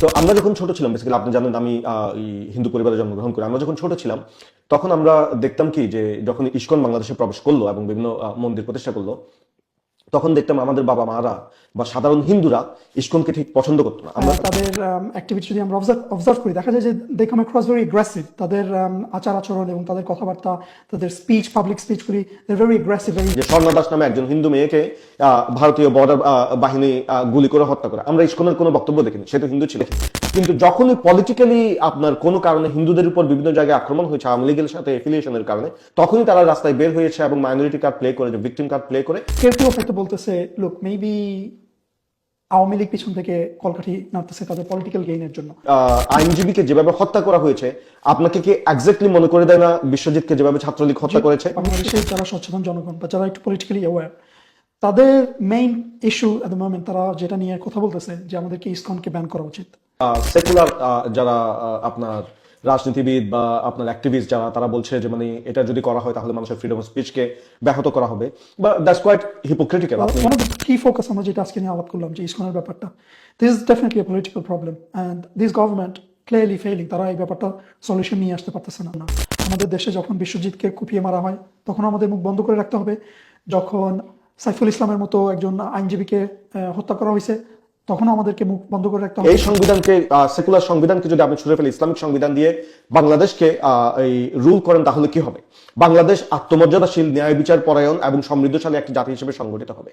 তো আমরা যখন ছোট ছিলাম বেসিক্যালি আপনি জানেন আমি হিন্দু পরিবারে জন্মগ্রহণ করি। আমরা যখন ছোট ছিলাম, তখন আমরা দেখতাম কি যে যখন ইস্কন বাংলাদেশে প্রবেশ করল এবং বিভিন্ন মন্দির প্রতিষ্ঠা করল তখন দেখতাম আমাদের বাবা মারা বা সাধারণ হিন্দুরা ইস্কনকে ঠিক পছন্দ করতো না। আমরা আমরা তাদের অ্যাক্টিভিটি যদি আমরা অবজার্ভ অবজার্ভ করি দেখা যায় যে they came across very aggressive তাদের আচার আচরণ এবং তাদের কথাবার্তা তাদের স্পিচ পাবলিক স্পিচগুলি দে ভেরি অ্যাগ্রেসিভ যে স্বর্ণা দাস নামে একজন হিন্দু মেয়েকে ভারতীয় বর্ডার বাহিনী গুলি করে হত্যা করে। আমরা ইস্কনের কোনো বক্তব্য দেখিনি সে তো হিন্দু ছিল। কিন্তু যখনই পলিটিক্যালি আপনার কোনো কারণে হিন্দুদের উপর বিভিন্ন জায়গায় আক্রমণ হয়েছে আওয়ামী লীগের সাথে এফিলিয়েশনের কারণে তখনই তারা রাস্তায় বের হয়েছে এবং মাইনরিটি কার্ড প্লে করে ভিকটিম কার্ড প্লে করে। কেউ কেউ হয়তো বলতেছে লুক মেবি আওয়ামী লীগ পিছন থেকে কলকাঠি নাড়তেছে তাদের পলিটিক্যাল গেইনের জন্য। আইনজীবীকে যেভাবে হত্যা করা হয়েছে আপনাকে কি এক্স্যাক্টলি মনে করে দেয় না বিশ্বজিৎকে যেভাবে ছাত্রলীগ হত্যা করেছে? বাংলাদেশের যারা সচেতন জনগণ বা যারা একটু পলিটিক্যালি অ্যাওয়ার তাদের main issue at the moment তারা যেটা নিয়ে কথা বলতেছে যে আমাদেরকে ইসকনকে ব্যান করা উচিত। সেকুলার যারা আপনার রাজনীতিবিদ বা আপনার অ্যাক্টিভিস্ট যারা, তারা বলছে যে মানে এটা যদি করা হয় তাহলে মানুষের ফ্রিডম অফ স্পিচকে ব্যাহত করা হবে। বা that's quite hypocritical one of the key focus আমরা যেটা আজকে নিয়ে আলাপ করলাম যে ইসকনের ব্যাপারটা this is definitely a political problem and this government clearly failing তারা এই ব্যাপারটা সলিউশন নিয়ে আসতে পারতেছে না। আমাদের দেশে যখন বিশ্বজিৎকে কুপিয়ে মারা হয়, তখন আমাদের মুখ বন্ধ করে রাখতে হবে। যখন সাইফুল ইসলামের মতো একজন আইনজীবীকে হত্যা করা হয়েছে তখনও আমাদেরকে মুখ বন্ধ করে রাখতে হবে। এই সংবিধানকে সেকুলার সংবিধানকে যদি আপনি ছুড়ে ফেলে, ইসলামিক সংবিধান দিয়ে বাংলাদেশকে এই রুল করেন, তাহলে কি হবে? বাংলাদেশ আত্মমর্যাদাশীল ন্যায় বিচার পরায়ণ এবং সমৃদ্ধশালী একটি জাতি হিসেবে সংগঠিত হবে।